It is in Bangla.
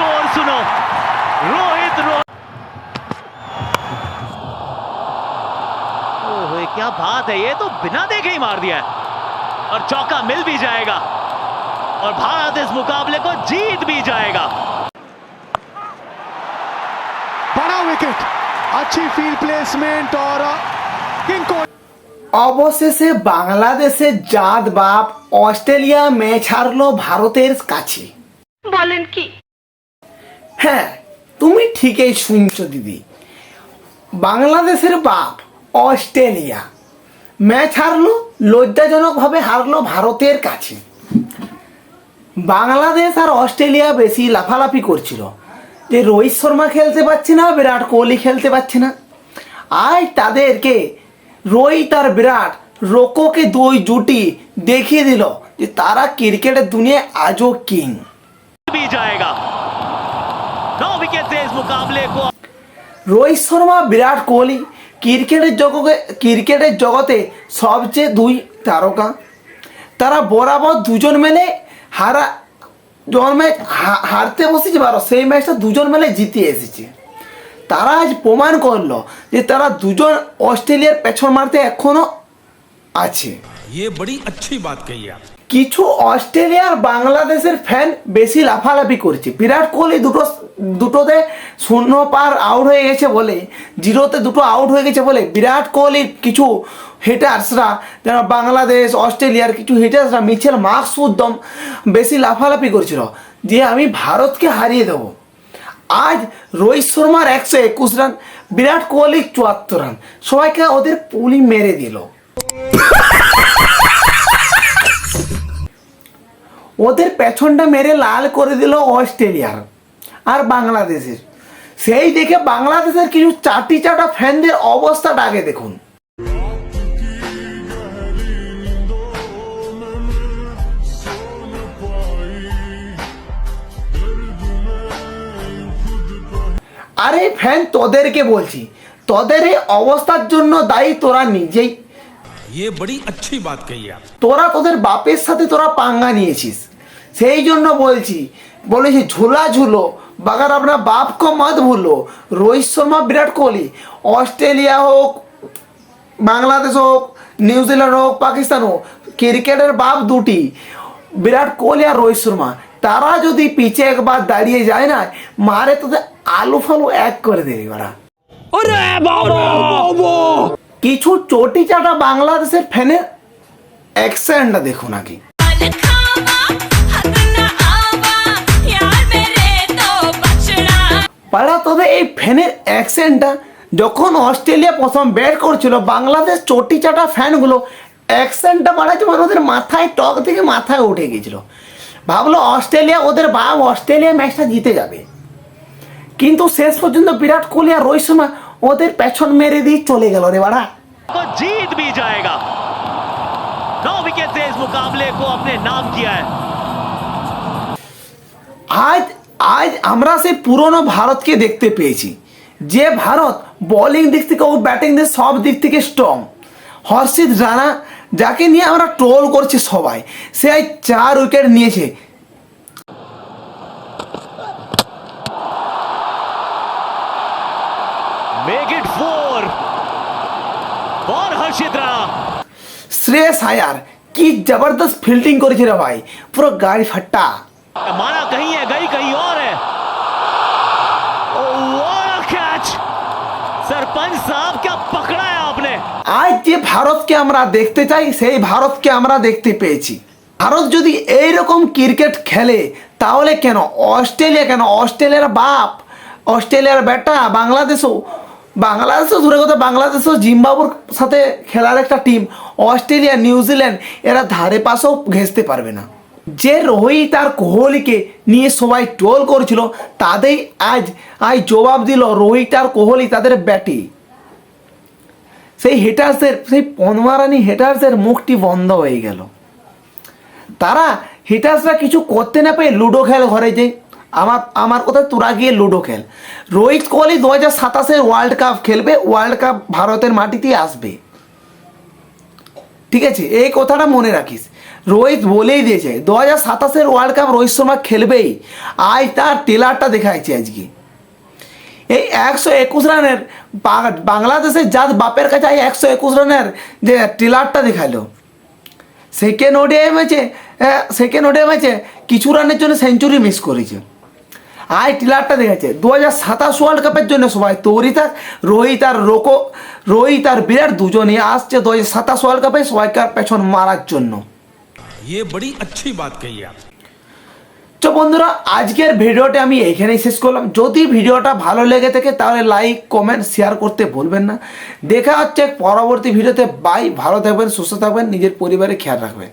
शोर सुनो रोहित रो ओए क्या बात है ये तो बिना देखे ही मार दिया है और चौका मिल भी जाएगा और भारत इस मुकाबले को जीत भी जाएगा बड़ा विकेट अच्छी फील्ड प्लेसमेंट और किंग को অবশেষে বাংলাদেশের জাত বাপ অস্ট্রেলিয়া ম্যাচ হারলো ভারতের কাছে বলেন কি হ্যাঁ তুমি ঠিকই শুনছো দিদি। বাংলাদেশের বাপ অস্ট্রেলিয়া। ম্যাচ হারলো লজ্জাজনকভাবে হারলো ভারতের কাছে। বাংলাদেশ আর অস্ট্রেলিয়া বেশি লাফালাফি করছিল। যে রোহিত শর্মা খেলতে পারছে না, বিরাট কোহলি খেলতে পারছে না। আজ তাদেরকে রোহিত আর বিরাট রোকোকে দুই জুটি দেখিয়ে দিল যে তারা ক্রিকেটের দুনিয়ায় আজও কিং। नौ विकेट से इस मुकाबले को রোহিত শর্মা বিরাট কোহলি ক্রিকেটের জগতে ক্রিকেটের জগতে সবচেয়ে দুই তারকা তারা বরাবর দুজন মিলে হারা যখন ম্যাচ হা- হারতে বসেছে বারো সেই ম্যাচটা দুজন মিলে জিতে এসেছে তারা আজ প্রমাণ করলো যে তারা দুজন অস্ট্রেলিয়ার পেছন মারতে এখনো আছে ये बड़ी अच्छी बात कही आप কিছু অস্ট্রেলিয়ার বাংলাদেশের ফ্যান বেশি লাফালাফি করছে বিরাট কোহলি দুটো দুটোতে শূন্য পার আউট হয়ে গেছে বলে, জিরোতে দুটো আউট হয়ে গেছে বলে বিরাট কোহলির কিছু হিটার্সরা যারা বাংলাদেশ, অস্ট্রেলিয়ার কিছু হিটার্সরা মিচেল মাকসুদ্দম বেশি লাফালাফি করছিল যে আমি ভারতকে হারিয়ে দেবো। আজ রোহিত শর্মার একশো একুশ রান বিরাট কোহলির চুয়াত্তর রান সবাইকে ওদের পুলি মেরে দিল। ওদের পেছনটা মেরে লাল করে দিল অস্ট্রেলিয়ার। আর বাংলাদেশের সেই দেখে বাংলাদেশের কিছু চাটি চাটা ফ্যানদের অবস্থাটা আগে দেখুন আরে ফ্যান তোদেরকে বলছি তোদের এই অবস্থার জন্য দায়ী তোরা নিজেই ये बड़ी अच्छी बात कही आप তোরা তোদের বাপের সাথে তোরা পাঙ্গা নিয়েছিস সেই জন্য বলছি বলেছি ঝুলা ঝুলো বাগার আপনার বাপকে মত ভুলো। রোহিত শর্মা বিরাট কোহলি। অস্ট্রেলিয়া হোক বাংলাদেশ হোক নিউজিল্যান্ড হোক পাকিস্তান হোক ক্রিকেটের বাপ দুটি। বিরাট কোহলি আর রোহিত শর্মা। তারা যদি পিছে একবার দাঁড়িয়ে যায় না মারে তোদের আলু ফালু এক করে দেবে ওরা। কিছু চটি চাটা বাংলাদেশের ফ্যানের অ্যাকসেন্টটা দেখুন আগে। তবে এই ফ্যানের অ্যাকসেন্টটা যখন অস্ট্রেলিয়া প্রথম ব্যাট করছিল বাংলাদেশ চটি চাটা ফ্যানগুলো অ্যাকসেন্টটা বাড়াচ্ছে মানে ওদের মাথায় টক থেকে মাথায় উঠে গেছিল ভাবলো অস্ট্রেলিয়া ওদের বাপ অস্ট্রেলিয়া ম্যাচটা জিতে যাবে কিন্তু শেষ পর্যন্ত বিরাট কোহলি আর রোহিত শর্মা ওদের পেছন মেরে দিয়ে চলে গেল রে বাড়া को जीत भी जाएगा नौ विकेट से इस मुकाबले को अपने नाम किया है আজ আজ আমরা সেই পুরনো ভারতকে দেখতে পেয়েছি। যে ভারত বলিং দিক থেকে ও ব্যাটিং দিক সব দিক থেকে স্ট্রং হর্ষিত রানা যাকে নিয়ে আমরা ট্রোল করছি সবাই সে আজ চার উইকেট নিয়েছে। শ্রেয়স আয়ার কি জবরদস্ত ফিল্ডিং করেছে রে ভাই পুরো গাড়ি ফাট্টা माना कहीं है गई कहीं और है कैच सरपंच साहब क्या पकड़ा है आपने আজ যে ভারতকে আমরা দেখতে চাই সেই ভারতকে আমরা দেখতে পেয়েছি ভারত যদি এইরকম ক্রিকেট খেলে তাহলে কেন অস্ট্রেলিয়া কেন অস্ট্রেলিয়ার বাপ অস্ট্রেলিয়ার বেটা বাংলাদেশও বাংলাদেশও দূরে কথা বাংলাদেশও জিম্বাবুর সাথে খেলার একটা টিম অস্ট্রেলিয়া নিউজিল্যান্ড এরা ধারে পাশেও ঘেঁচতে পারবে না যে রোহিত আর কোহলিকে নিয়ে সবাই ট্রোল করছিল তাদের আজ আজ জবাব দিল রোহিত আর কোহলি তাদের ব্যাটে। সেই হেটার্সদের সেই পনমারানি হেটার্সদের মুখটি বন্ধ হয়ে গেল। তারা হিটার্সরা কিছু করতে না পেয়ে লুডো খেল ঘরে যে, আমার আমার কথা তোরা গিয়ে লুডো খেল। রোহিত কোহলি দু হাজার সাতাশের ওয়ার্ল্ড কাপ খেলবে ওয়ার্ল্ড কাপ ভারতের মাটিতেই আসবে। ঠিক আছে, এই কথাটা মনে রাখিস। রোহিত বলেই দিয়েছে, দু হাজার সাতাশের ওয়ার্ল্ড কাপ রোহিত শর্মা খেলবেই। আজ তার টেলারটা দেখাচ্ছে আজকে। এই একশো একুশ রানের বাংলাদেশের জাত বাপের কাছে এই একশো একুশ রানের যে টেলারটা দেখাল। সেকেন্ড ওডিআই ম্যাচে সেকেন্ড ওডিআই ম্যাচে কিছু রানের জন্য সেঞ্চুরি মিস করেছে। আই টিলারটা দেখেছে দু হাজার সাতাশ ওয়ার্ল্ড কাপের জন্য সবাই তৈরি থাক, রোহিত আর রোকো, রোহিত আর বিরাট দুজনই আসছে দু হাজার সাতাশ ওয়ার্ল্ড কাপে সবাইকে আর পেছন মারার জন্য। ये बड़ी अच्छी बात कही आप তো বন্ধুরা আজকের ভিডিওটা আমি এখানেই শেষ করলাম যদি ভিডিওটা ভালো লেগে থাকে তাহলে লাইক কমেন্ট শেয়ার করতে ভুলবেন না দেখা হচ্ছে পরবর্তী ভিডিওতে বাই ভালো থাকবেন সুস্থ থাকবেন নিজের পরিবারে খেয়াল রাখবেন